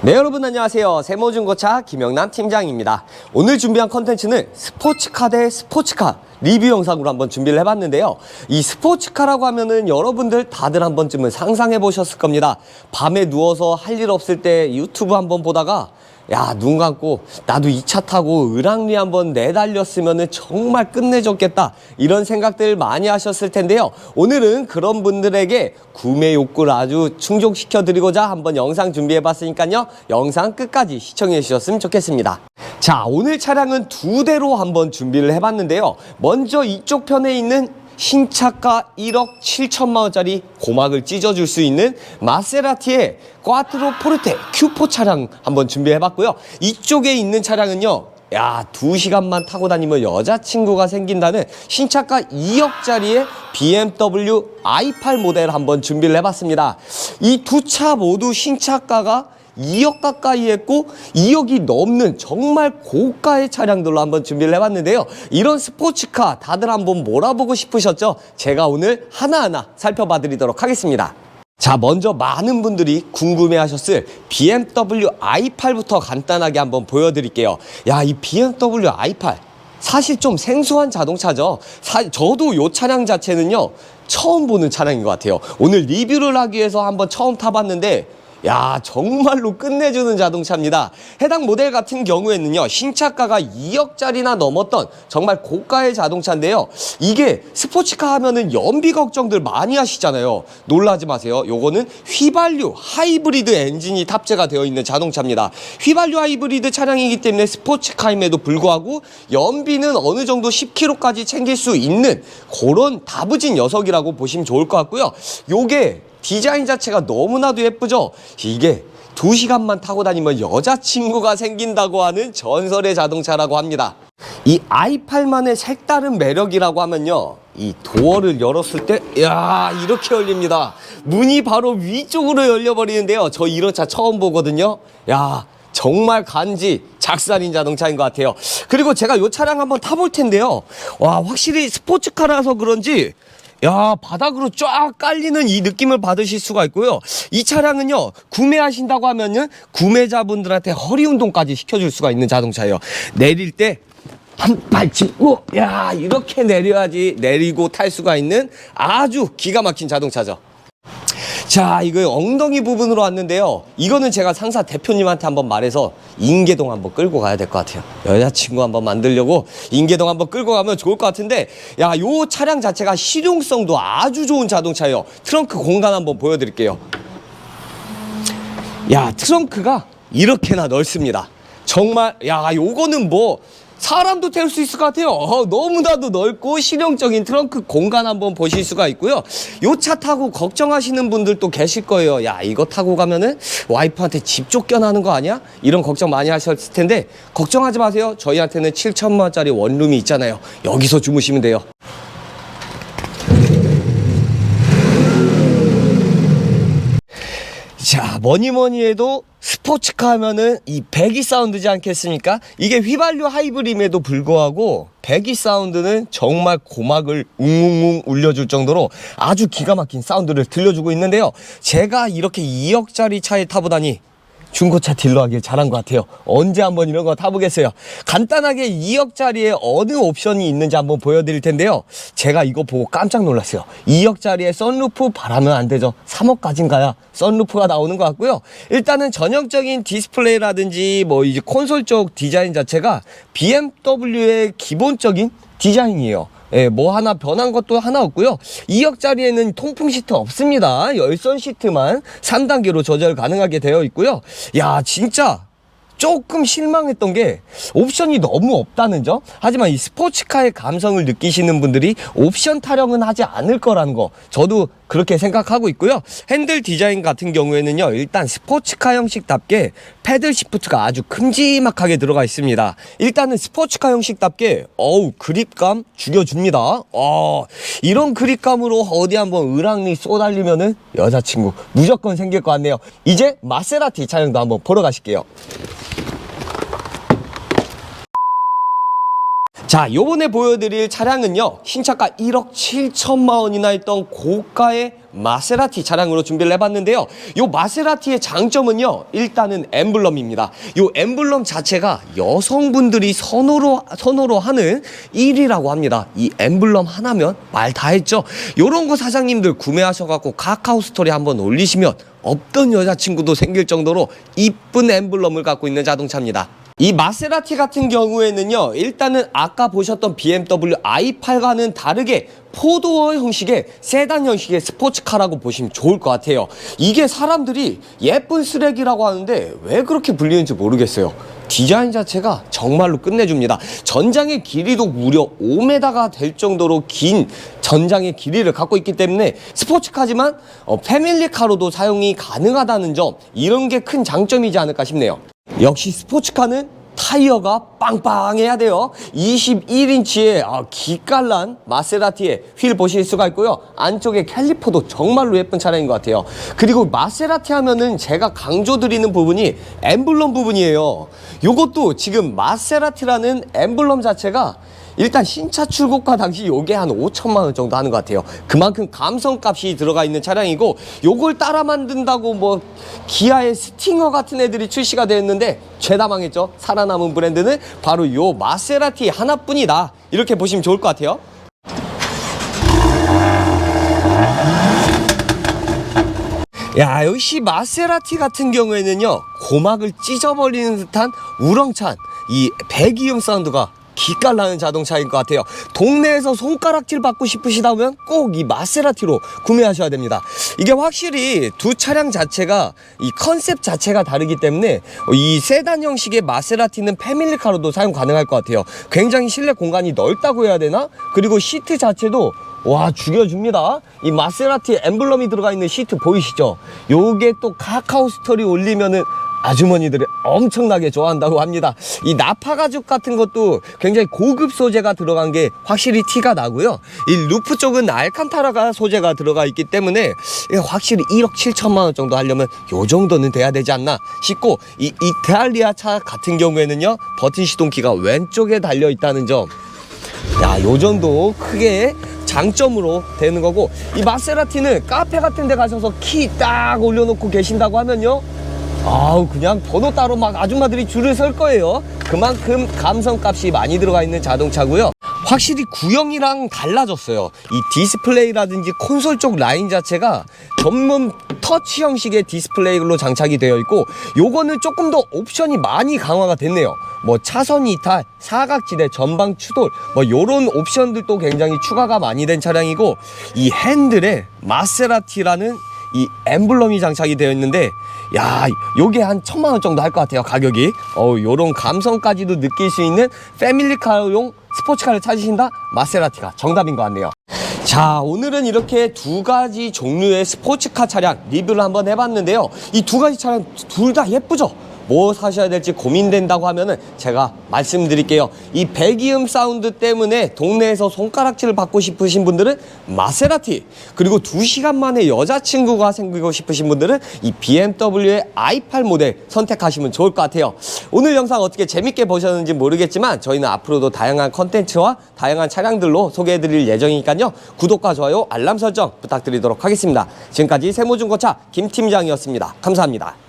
네 여러분 안녕하세요. 세모중고차 김영남 팀장입니다. 오늘 준비한 컨텐츠는 스포츠카 대 스포츠카 리뷰 영상으로 한번 준비를 해봤는데요 이 스포츠카라고 하면은 여러분들 다들 한 번쯤은 상상해 보셨을 겁니다 밤에 누워서 할 일 없을 때 유튜브 한번 보다가 야, 눈 감고 나도 이 차 타고 을왕리 한번 내달렸으면 정말 끝내줬겠다. 이런 생각들 많이 하셨을 텐데요. 오늘은 그런 분들에게 구매 욕구를 아주 충족시켜 드리고자 한번 영상 준비해 봤으니까요. 영상 끝까지 시청해 주셨으면 좋겠습니다. 자, 오늘 차량은 두 대로 한번 준비를 해 봤는데요. 먼저 이쪽 편에 있는 신차가 1억 7천만 원짜리 고막을 찢어줄 수 있는 마세라티의 꽈트로 포르테 Q4 차량 한번 준비해봤고요. 이쪽에 있는 차량은요. 야, 두 시간만 타고 다니면 여자친구가 생긴다는 신차가 2억짜리의 BMW i8 모델 한번 준비를 해봤습니다. 이 두 차 모두 신차가가 2억 가까이 했고 2억이 넘는 정말 고가의 차량들로 한번 준비를 해봤는데요. 이런 스포츠카 다들 한번 몰아보고 싶으셨죠? 제가 오늘 하나하나 살펴봐 드리도록 하겠습니다. 자, 먼저 많은 분들이 궁금해 하셨을 BMW i8부터 간단하게 한번 보여드릴게요. 야, 이 BMW i8. 사실 좀 생소한 자동차죠. 사, 저도 이 차량 자체는요, 처음 보는 차량인 것 같아요. 오늘 리뷰를 하기 위해서 한번 처음 타봤는데, 야 정말로 끝내주는 자동차입니다. 해당 모델 같은 경우에는요 신차가가 2억짜리나 넘었던 정말 고가의 자동차인데요. 이게 스포츠카 하면은 연비 걱정들 많이 하시잖아요. 놀라지 마세요. 요거는 휘발유 하이브리드 엔진이 탑재가 되어 있는 자동차입니다. 휘발유 하이브리드 차량이기 때문에 스포츠카임에도 불구하고 연비는 어느 정도 10km까지 챙길 수 있는 그런 다부진 녀석이라고 보시면 좋을 것 같고요. 요게 디자인 자체가 너무나도 예쁘죠? 이게 두 시간만 타고 다니면 여자친구가 생긴다고 하는 전설의 자동차라고 합니다. 이 i8만의 색다른 매력이라고 하면요. 이 도어를 열었을 때, 야 이렇게 열립니다. 문이 바로 위쪽으로 열려버리는데요. 저 이런 차 처음 보거든요. 야, 정말 간지 작살인 자동차인 것 같아요. 그리고 제가 이 차량 한번 타볼 텐데요. 와, 확실히 스포츠카라서 그런지 야 바닥으로 쫙 깔리는 이 느낌을 받으실 수가 있고요. 이 차량은요 구매하신다고 하면은 구매자분들한테 허리 운동까지 시켜줄 수가 있는 자동차예요. 내릴 때 한발 짚고 야 이렇게 내려야지 내리고 탈 수가 있는 아주 기가 막힌 자동차죠 자, 이거 엉덩이 부분으로 왔는데요. 이거는 제가 상사 대표님한테 한번 말해서 인계동 한번 끌고 가야 될 것 같아요. 여자친구 한번 만들려고 인계동 한번 끌고 가면 좋을 것 같은데, 야, 요 차량 자체가 실용성도 아주 좋은 자동차예요. 트렁크 공간 한번 보여드릴게요. 야, 트렁크가 이렇게나 넓습니다. 정말, 야, 요거는 뭐, 사람도 태울 수 있을 것 같아요. 어, 너무나도 넓고 실용적인 트렁크 공간 한번 보실 수가 있고요. 요 차 타고 걱정하시는 분들도 계실 거예요. 야, 이거 타고 가면은 와이프한테 집 쫓겨나는 거 아니야? 이런 걱정 많이 하셨을 텐데, 걱정하지 마세요. 저희한테는 7천만 원짜리 원룸이 있잖아요. 여기서 주무시면 돼요. 자, 뭐니 뭐니 해도 스포츠카 하면은 이 배기 사운드지 않겠습니까? 이게 휘발유 하이브림에도 불구하고 배기 사운드는 정말 고막을 웅웅웅 울려줄 정도로 아주 기가 막힌 사운드를 들려주고 있는데요. 제가 이렇게 2억짜리 차에 타보다니 중고차 딜러 하길 잘한 것 같아요. 언제 한번 이런 거 타보겠어요. 간단하게 2억짜리에 어느 옵션이 있는지 한번 보여드릴 텐데요. 제가 이거 보고 깜짝 놀랐어요. 2억짜리에 썬루프 바라면 안 되죠. 3억까진 가야 썬루프가 나오는 것 같고요. 일단은 전형적인 디스플레이라든지 뭐 이제 콘솔 쪽 디자인 자체가 BMW의 기본적인 디자인이에요. 예, 뭐 하나 변한 것도 하나 없고요. 2억짜리에는 통풍 시트 없습니다. 열선 시트만 3단계로 조절 가능하게 되어 있고요. 야, 진짜 조금 실망했던 게 옵션이 너무 없다는 점. 하지만 이 스포츠카의 감성을 느끼시는 분들이 옵션 타령은 하지 않을 거라는 거. 저도 그렇게 생각하고 있고요. 핸들 디자인 같은 경우에는요. 일단 스포츠카 형식답게 패들 시프트가 아주 큼지막하게 들어가 있습니다. 일단은 스포츠카 형식답게 어우 그립감 죽여줍니다. 어, 이런 그립감으로 어디 한번 을왕리 쏘달리면은 여자친구 무조건 생길 것 같네요. 이제 마세라티 차량도 한번 보러 가실게요. 자, 요번에 보여드릴 차량은요, 신차가 1억 7천만 원이나 했던 고가의 마세라티 차량으로 준비를 해봤는데요. 요 마세라티의 장점은요, 일단은 엠블럼입니다. 요 엠블럼 자체가 여성분들이 선호로, 선호로 하는 1위라고 합니다. 이 엠블럼 하나면 말 다 했죠. 요런 거 사장님들 구매하셔갖고 카카오 스토리 한번 올리시면 없던 여자친구도 생길 정도로 이쁜 엠블럼을 갖고 있는 자동차입니다. 이 마세라티 같은 경우에는요, 일단은 아까 보셨던 BMW i8과는 다르게 포도어 형식의 세단 형식의 스포츠카라고 보시면 좋을 것 같아요. 이게 사람들이 예쁜 쓰레기라고 하는데 왜 그렇게 불리는지 모르겠어요. 디자인 자체가 정말로 끝내줍니다. 전장의 길이도 무려 5m가 될 정도로 긴 전장의 길이를 갖고 있기 때문에 스포츠카지만 어, 패밀리카로도 사용이 가능하다는 점 이런 게 큰 장점이지 않을까 싶네요. 역시 스포츠카는 타이어가 빵빵해야 돼요. 21인치의 아, 기깔난 마세라티의 휠 보실 수가 있고요. 안쪽에 캘리퍼도 정말로 예쁜 차량인 것 같아요. 그리고 마세라티 하면은 제가 강조드리는 부분이 엠블럼 부분이에요. 요것도 지금 마세라티라는 엠블럼 자체가 일단 신차 출고가 당시 요게 한 5천만 원 정도 하는 것 같아요. 그만큼 감성값이 들어가 있는 차량이고 요걸 따라 만든다고 뭐 기아의 스팅어 같은 애들이 출시가 되었는데 죄다 망했죠. 살아남은 브랜드는 바로 요 마세라티 하나뿐이다. 이렇게 보시면 좋을 것 같아요. 야 역시 마세라티 같은 경우에는요 고막을 찢어버리는 듯한 우렁찬 이 배기음 사운드가 기깔나는 자동차인 것 같아요. 동네에서 손가락질 받고 싶으시다면 꼭 이 마세라티로 구매하셔야 됩니다. 이게 확실히 두 차량 자체가 이 컨셉 자체가 다르기 때문에 이 세단 형식의 마세라티는 패밀리카로도 사용 가능할 것 같아요. 굉장히 실내 공간이 넓다고 해야 되나? 그리고 시트 자체도 와 죽여줍니다. 이 마세라티 엠블럼이 들어가 있는 시트 보이시죠? 요게 또 카카오 스토리 올리면은 아주머니들이 엄청나게 좋아한다고 합니다. 이 나파 가죽 같은 것도 굉장히 고급 소재가 들어간 게 확실히 티가 나고요. 이 루프 쪽은 알칸타라가 소재가 들어가 있기 때문에 확실히 1억 7천만 원 정도 하려면 요 정도는 돼야 되지 않나 싶고 이 이탈리아 차 같은 경우에는요 버튼 시동키가 왼쪽에 달려 있다는 점. 야, 요 정도 크게 장점으로 되는 거고 이 마세라티는 카페 같은 데 가셔서 키 딱 올려놓고 계신다고 하면요 아우 그냥 번호 따로 막 아줌마들이 줄을 설 거예요. 그만큼 감성값이 많이 들어가 있는 자동차고요. 확실히 구형이랑 달라졌어요. 이 디스플레이라든지 콘솔 쪽 라인 자체가 전문 터치 형식의 디스플레이로 장착이 되어 있고 요거는 조금 더 옵션이 많이 강화가 됐네요. 뭐 차선 이탈, 사각지대, 전방 추돌 뭐 요런 옵션들도 굉장히 추가가 많이 된 차량이고 이 핸들에 마세라티라는 이 엠블럼이 장착이 되어 있는데 야 요게 한 천만 원 정도 할 것 같아요 가격이. 어 요런 감성까지도 느낄 수 있는 패밀리카용 스포츠카를 찾으신다? 마세라티가 정답인 것 같네요. 자 오늘은 이렇게 두 가지 종류의 스포츠카 차량 리뷰를 한번 해봤는데요. 이 두 가지 차량 둘 다 예쁘죠 뭐 사셔야 될지 고민된다고 하면은 제가 말씀드릴게요. 이 배기음 사운드 때문에 동네에서 손가락질을 받고 싶으신 분들은 마세라티 그리고 두 시간 만에 여자친구가 생기고 싶으신 분들은 이 BMW의 i8 모델 선택하시면 좋을 것 같아요. 오늘 영상 어떻게 재밌게 보셨는지 모르겠지만 저희는 앞으로도 다양한 컨텐츠와 다양한 차량들로 소개해드릴 예정이니까요. 구독과 좋아요, 알람 설정 부탁드리도록 하겠습니다. 지금까지 세모중고차 김 팀장이었습니다. 감사합니다.